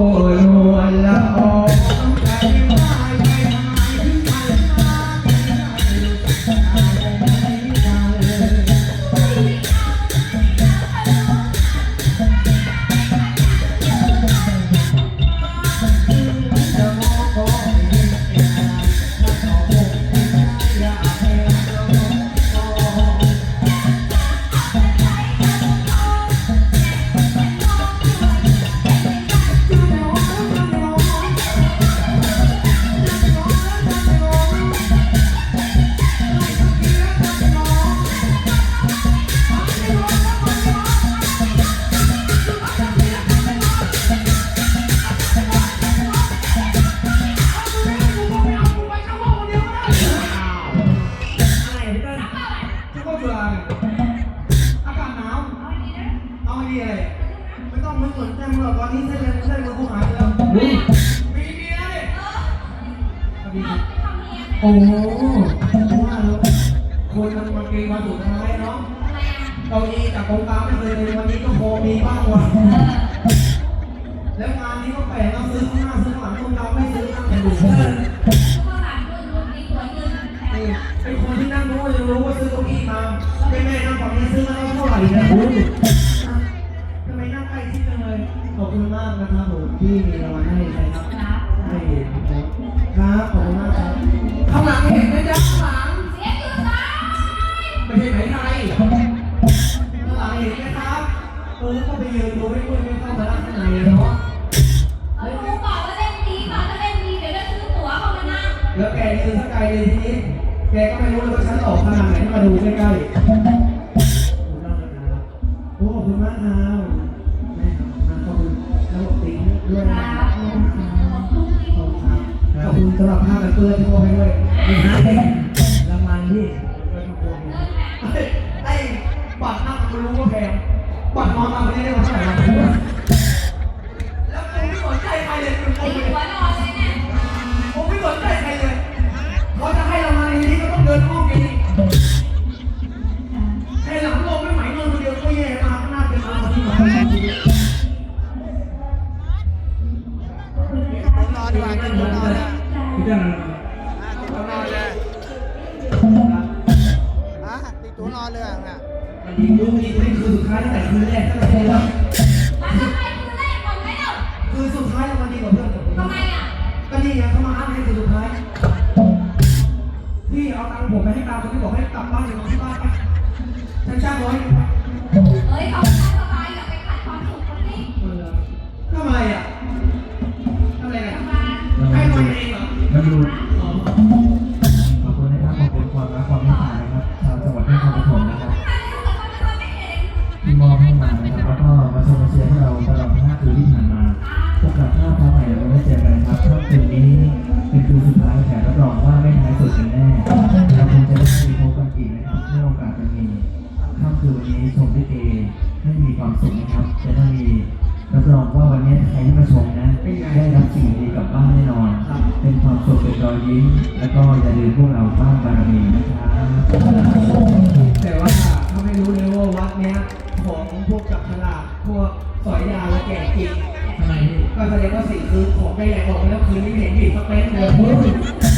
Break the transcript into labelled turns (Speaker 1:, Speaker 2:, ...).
Speaker 1: นวลละออง เอาไอเดียอะไร ไม่ต้องไม่สนใจมึงหรอกตอนนี้เส้นเลือดเส้นเลือดกูหายไปแล้วมีมีเมียเลยสวัสดีครับโอ้โหว่าแล้วคนมันมาเกงมาสุดท้ายเนาะเก้าอี้จากกองกลางไม่ ที่มีรางวัลให้ใครครับให้ครับครับขอบคุณมากครับข้างหลังเห็นไหมจ๊ะข้างหลังไม่ใช่ไหนไทยข้างหลังเห็นไหมครับเออก็ไปยืนดูไม่คุยไม่เข้ามานั่งข้างในเลยเนาะแล้วแกยืนสักไกลเลยทีนี้ แกก็ไม่รู้เลยว่าฉันออกขนาดไหนมาดูใกล้ๆโอ้ขอบคุณมากครับ สำหรับผ้ากันเปื้อนที่มอบให้ด้วยไม่ให้รางวัลที่เออนทุกคนไอ้บัตรนั่งมันรู้ว่าแพงบัตรนอนมาไม่ได้มาเท่าไหร่หรอกแล้วผมไม่สนใจใครเลยผมไม่ผมไม่สนใจใครเลยเขาจะให้รางวันนี้ก็ต้องเดินอ้อมไปนี่ให้หลังลงไม่ไหมเงินคนเดียวก็แย่มาข้างหน้าเป็นราที่หมายถึง
Speaker 2: ผมนอนดีกว่ากินผมนอนเลย
Speaker 1: พี่จ้า
Speaker 2: ผมนอนเลยอะติดตัวนอนเลยอะเนี่ย
Speaker 1: มันดีลูกนี้นี่คือสุดท้ายตั้งแต่คืนแรกตั้งแต่คืนแรกคือสุดท้ายแล้วมันดีกว่าเพื่อนผมอะก็นี่ไงเขามาอ้างให้คือสุดท้ายพี่เอาตังค์ผมไปให้ตาคนที่บอกให้กลับบ้านอยู่ที่บ้านไปฉันจ้างร้อย
Speaker 3: ขอบคุณนะครับขอบคุณความรักความเมตตานะครับชาวจังหวัดนครปฐมนะครับที่มอบให้มานะครับแล้วก็มาชมมาเชียร์ให้เราตลอด5คืนที่ผ่านมาพบกับข้าวฟ้าใหม่เราได้เจอกันครับค่ำคืนนี้เป็นคืนสุดท้ายแถมรับรองว่าไม่ท้ายสุดกันแน่เราคงจะได้พบกันอีกนะครับเมื่อโอกาสมันมีค่ำคืนวันนี้ชมลิเกให้มีความสุขนะครับจะได้มีรับรองว่าวันนี้ใครที่มาชมนะได้รับสิ่งดีกลับบ้านแน่นอน เป็นความสุขเป็นรอยยิ้มแล้วก็อย่าลืมพวกเราบ้านบารมีนะครับ
Speaker 1: แต่ว่าถ้าไม่รู้เลยว่าวัดเนี้ยของพวกจับฉลากพวกสอยยาและแก่จิต
Speaker 3: ทำไม
Speaker 1: ก็แสดงว่าสิ่งคือของได้ใหลกออกไปแล้วคืนนี้ไม่เห็นบีสักเม็ดเลย